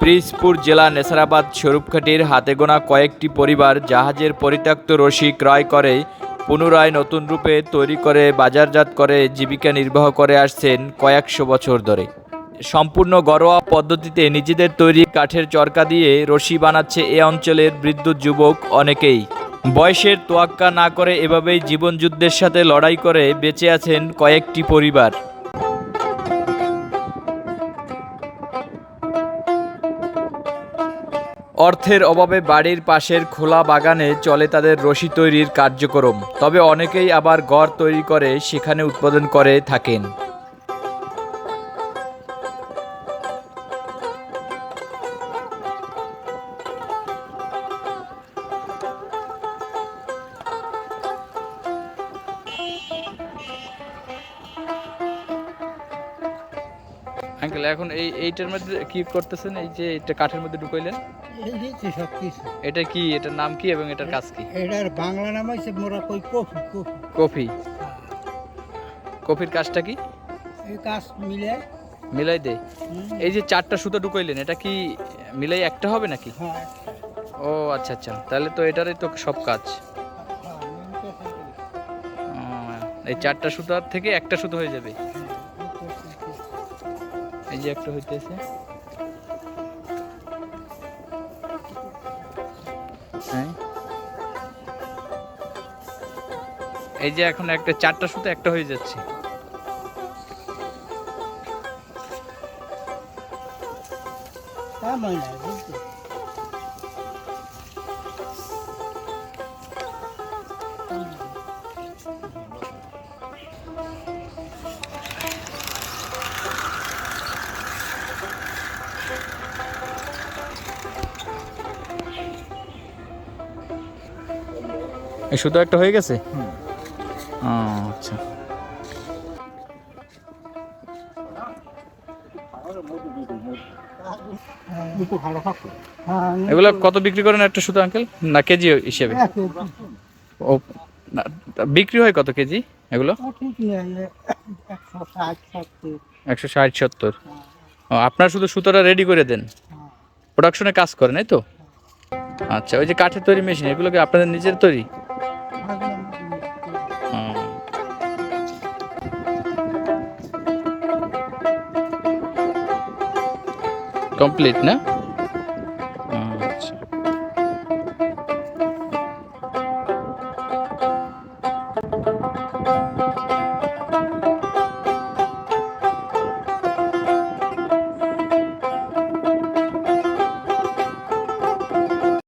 পিরিজপুর জেলা নেসারাবাদ স্বরূপখাটির হাতে গোনা কয়েকটি পরিবার জাহাজের পরিত্যক্ত রশি ক্রয় করে, পুনরায় নতুন রূপে তৈরি করে, বাজারজাত করে, জীবিকা নির্বাহ করে আসছেন কয়েকশো বছর ধরে। সম্পূর্ণ ঘরোয়া পদ্ধতিতে নিজেদের তৈরি কাঠের চরকা দিয়ে রশি বানাচ্ছে এ অঞ্চলের বৃদ্ধ যুবক অনেকেই। বয়সের তোয়াক্কা না করে এভাবেই জীবনযুদ্ধের সাথে লড়াই করে বেঁচে আছেন কয়েকটি পরিবার। অর্থের অভাবে বাড়ির পাশের খোলা বাগানে চলে তাদের রশি তৈরির কার্যক্রম। তবে অনেকেই আবার ঘর তৈরি করে সেখানে উৎপাদন করে থাকেন। আঙ্কেল এখন এই এইটার মধ্যে কি করতেছেন? এই যে এটা কাঠের মধ্যে ঢুকাইলেন। দিচ্ছি সব কিছু এটা কি? এটার নাম কি এবং এটার কাজ কি? এটার বাংলা নাম হচ্ছে মোরা কই কফি কফি। কফি। কফির কাজটা কি? এই কাজ মিলে মিলাই দে এই যে চারটা সুতো ঢুকাইলেন এটা কি মিলাই একটা হবে নাকি? হ্যাঁ, ও আচ্ছা আচ্ছা। তাহলে তো এটারই তো সব কাজ। হ্যাঁ, এই চারটা সুতার থেকে একটা সুতো হয়ে যাবে। হ্যাঁ, এই যে একটা হইতেছে। হ্যাঁ। এই যে এখন একটা চারটা সুতো একটা হয়ে যাচ্ছে। তা নয় না এই সুতো একটা হয়ে গেছে? আচ্ছা। হ্যাঁ এগুলো কত বিক্রি করেন একটা সুতো আঙ্কেল? না কেজি হিসেবে? ও বিক্রি হয় কত কেজি এগুলো? একশো ষাট সত্তর। ও আপনার শুধু সুতোটা রেডি করে দেন? হ্যাঁ, প্রোডাকশনে কাজ করেন এই তো? আচ্ছা ওই যে কাঠের তৈরি মেশিন এগুলো কি আপনাদের নিজের তৈরি? কমপ্লিট না